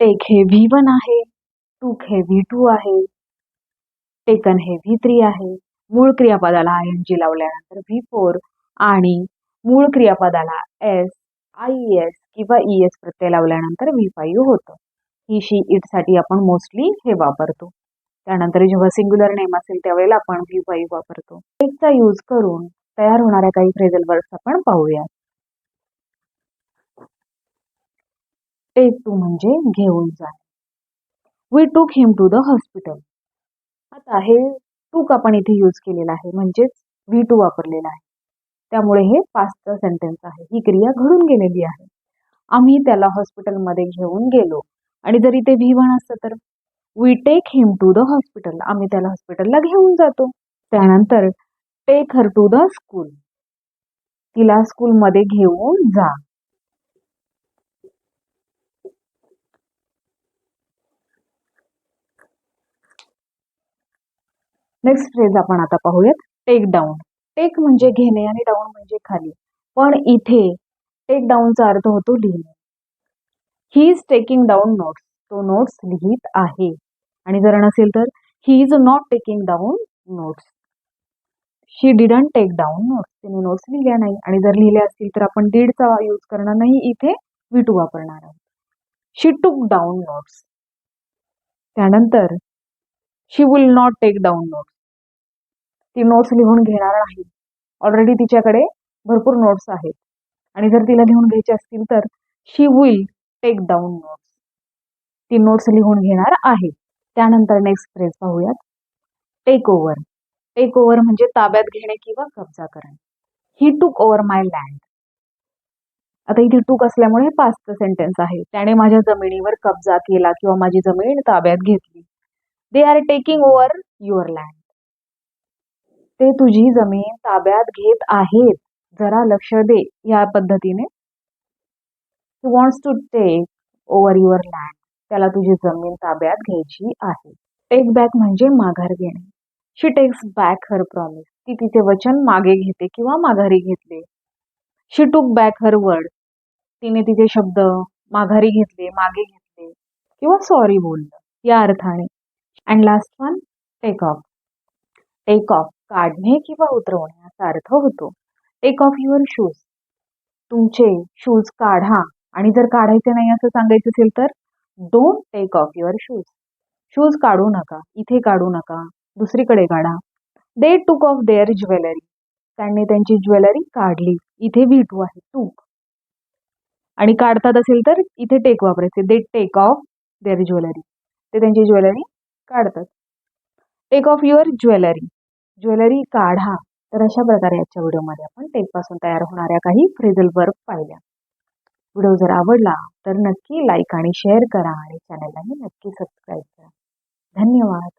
Take हे V one आहे took हे व्ही टू आहे टेकन हे व्ही थ्री आहे. मूळ क्रियापदाला आय एन जी लावल्यानंतर व्ही फोर आणि मूळ क्रियापदाला एस आय एस किंवा ई एस प्रत्यय लावल्यानंतर व्ही फाईव्ह होतं. ही शी इटसाठी आपण मोस्टली हे वापरतो. त्यानंतर जेव्हा सिंग्युलर नेम असेल त्यावेळेला आपण व्ही फाईव्ह वापरतो. टेकचा यूज करून तयार होणाऱ्या काही फ्रेझल वर्ड्स आपण पाहूयात. टेक टू म्हणजे घेऊन जाणे वी टूक हिम टू द हॉस्पिटल आता हे टूक आपण इथे यूज केलेलं आहे. म्हणजेच व्ही टू वापरलेला आहे. त्यामुळे हे पास्टचं सेंटेन्स आहे. ही क्रिया घडून गेलेली आहे. आम्ही त्याला हॉस्पिटलमध्ये घेऊन गेलो. आणि जर इथे व्ही वन असतं तर we take him to the hospital आम्ही त्याला हॉस्पिटलला घेऊन जातो. त्यानंतर take her to the school तिला स्कूलमध्ये घेऊन जा. नेक्स्ट फ्रेज आपण आता पाहूयात टेक डाऊन टेक म्हणजे घेणे आणि डाऊन म्हणजे खाली. पण इथे टेक डाऊनचा अर्थ होतो लिहिणे. He is taking down notes तो नोट्स लिहित आहे. आणि जर नसेल तर he is not taking down notes she didn't take down notes तिने नोट्स लिहिल्या नाही. आणि जर लिहिल्या असतील तर आपण डीडचा यूज करणार नाही. इथे वी टू वापरणार आहोत. शी टूक डाऊन नोट्स त्यानंतर she will not take down notes ती नोट्स लिहून घेणार नाही ऑलरेडी तिच्याकडे भरपूर नोट्स आहेत. आणि जर तिला लिहून घ्यायचे असतील तर she will take down notes ती नोट्स लिहून घेणार आहे. त्यानंतर नेक्स्ट फ्रेज पाहूयात. टेक ओव्हर टेक ओव्हर म्हणजे ताब्यात घेणे किंवा कब्जा करणे. ही टूक ओव्हर माय लँड आता इथे टूक असल्यामुळे हे पाचचं सेंटेन्स आहे. त्याने माझ्या जमिनीवर कब्जा केला किंवा माझी जमीन ताब्यात घेतली. They are taking over your land ते तुझी जमीन ताब्यात घेत आहेत. जरा लक्ष दे या पद्धतीने. He wants to take over your land त्याला तुझी जमीन ताब्यात घ्यायची आहे. टेक बॅक म्हणजे माघार घेणे. She takes back her promise ती तिचे वचन मागे घेते किंवा माघारी घेतले. शी टूक बॅक हर वर्ड तिने तिचे शब्द माघारी घेतले मागे घेतले किंवा सॉरी बोललं. या अर्थाने. And last one take off take off काढणे किंवा उतरवणे असा अर्थ होतो. टेक ऑफ युअर शूज तुमचे शूज काढा. आणि जर काढायचे नाही असं सांगायचं असेल तर don't take off your shoes shoes काढू नका. इथे काढू नका. दुसरीकडे काढा. दे टूक ऑफ देअर ज्वेलरी त्यांनी त्यांची ज्वेलरी काढली. इथे व्ही टू आहे. टूक आणि काढतात असेल तर इथे टेक वापरायचे. They take off their jewellery ते त्यांची ज्वेलरी काढतात. Take off your jewellery jewellery काढा. तर अशा प्रकारे आजच्या व्हिडिओमध्ये आपण टेकपासून तयार होणाऱ्या काही फ्रेझल वर्क पाहिल्या. व्हिडिओ जर आवडला तर नक्की लाईक आणि शेअर करा आणि चॅनललाही नक्की सबस्क्राईब करा. धन्यवाद.